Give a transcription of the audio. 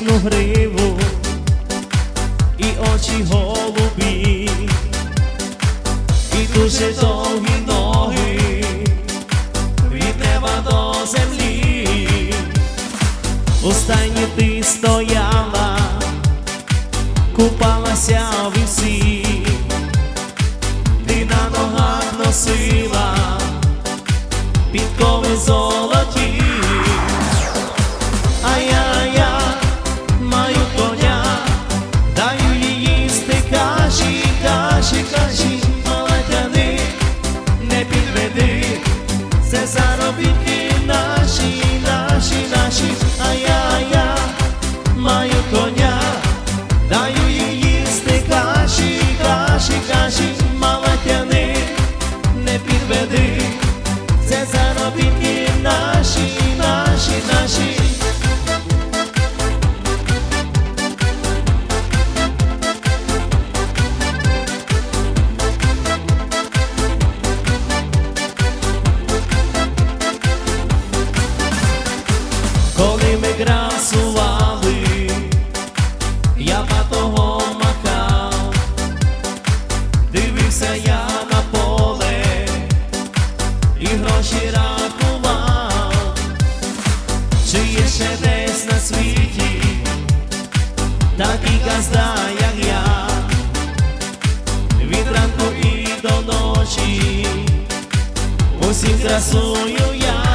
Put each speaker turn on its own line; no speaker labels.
пишну гриву і очі голубі, і дуже довгі ноги від неба до землі. останні ти стояла, купалася в вісі, ти на ногах носила підкови золота. Holy світі, такий газда, як я, від ранку і до ночі, усім красую я.